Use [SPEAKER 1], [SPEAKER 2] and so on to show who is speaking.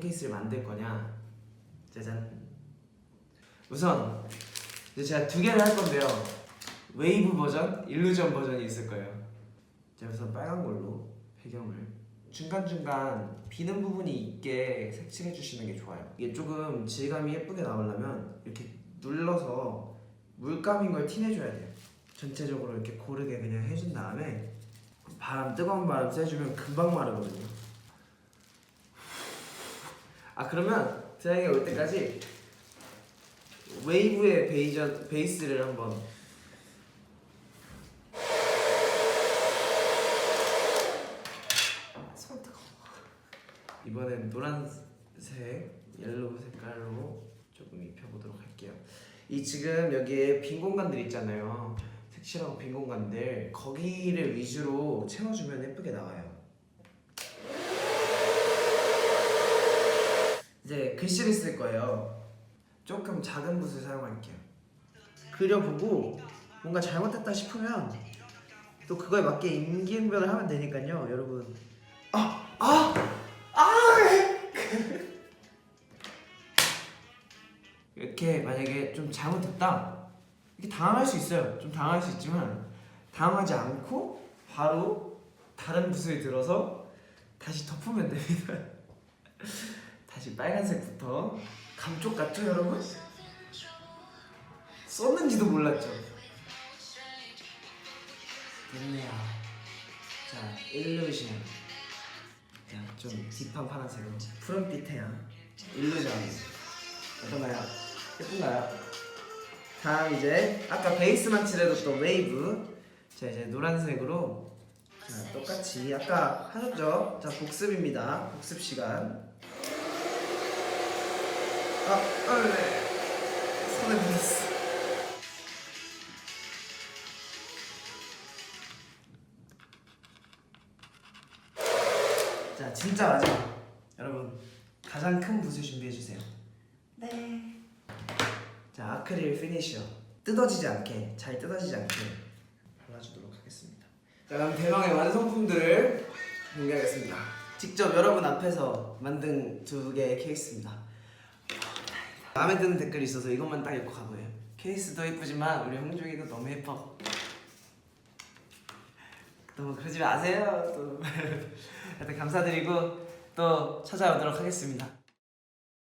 [SPEAKER 1] 케이스를 만들 거냐? 짜잔. 우선 제가 두 개를 할 건데요. 웨이브 버전, 일루전 버전이 있을 거예요. 자, 우선 빨간 걸로 배경을 중간 중간 비는 부분이 있게 색칠해 주시는 게 좋아요. 이게 조금 질감이 예쁘게 나오려면 이렇게 눌러서 물감인 걸 티내줘야 돼요. 전체적으로 이렇게 고르게 그냥 해준 다음에 바람 뜨거운 바람 쐬주면 금방 마르거든요. 아 그러면 드라이기 올 때까지 웨이브의 베이저, 베이스를 한번 손 뜨거워. 이번엔 노란색, 옐로우 색깔로 조금 입혀보도록 할게요. 이 지금 여기에 빈 공간들 있잖아요. 색칠하고 빈 공간들 거기를 위주로 채워주면 예쁘게 나와요. 이제 글씨를 쓸 거예요. 조금 작은 붓을 사용할게요. 그려보고 뭔가 잘못했다 싶으면 또 그거에 맞게 임기응변을 하면 되니까요, 여러분. 아, 아, 아! 이렇게 만약에 좀 잘못했다, 이렇게 당황할 수 있어요. 좀 당황할 수 있지만 당황하지 않고 바로 다른 붓을 들어서 다시 덮으면 됩니다. 다시 빨간색부터 감쪽 같죠, 여러분? 썼는지도 몰랐죠. 됐네요. 자, 일루션. 자, 좀 딥한 파란색으로 푸른빛 태양. 일루전. 어떤가요? 예쁜가요? 다음 이제 아까 베이스만 칠해뒀던 웨이브. 자, 이제 노란색으로 자, 똑같이 아까 하셨죠? 자, 복습입니다. 복습 시간. 아, 아, 네. 손에 묻었어. 자, 진짜 마지막. 여러분, 가장 큰 붓을 준비해 주세요.
[SPEAKER 2] 네.
[SPEAKER 1] 자, 아크릴 피니셔. 뜯어지지 않게, 잘 뜯어지지 않게 발라주도록 하겠습니다. 자, 그럼 대망의 완성품들을 공개하겠습니다. 직접 여러분 앞에서 만든 두 개의 케이스입니다. 마음에 드는 댓글이 있어서 이것만 딱 입고 가고요. 케이스도 예쁘지만 우리 홍종이도 너무 예뻐. 너무 그러지 마세요. 또 감사드리고 또 찾아오도록 하겠습니다.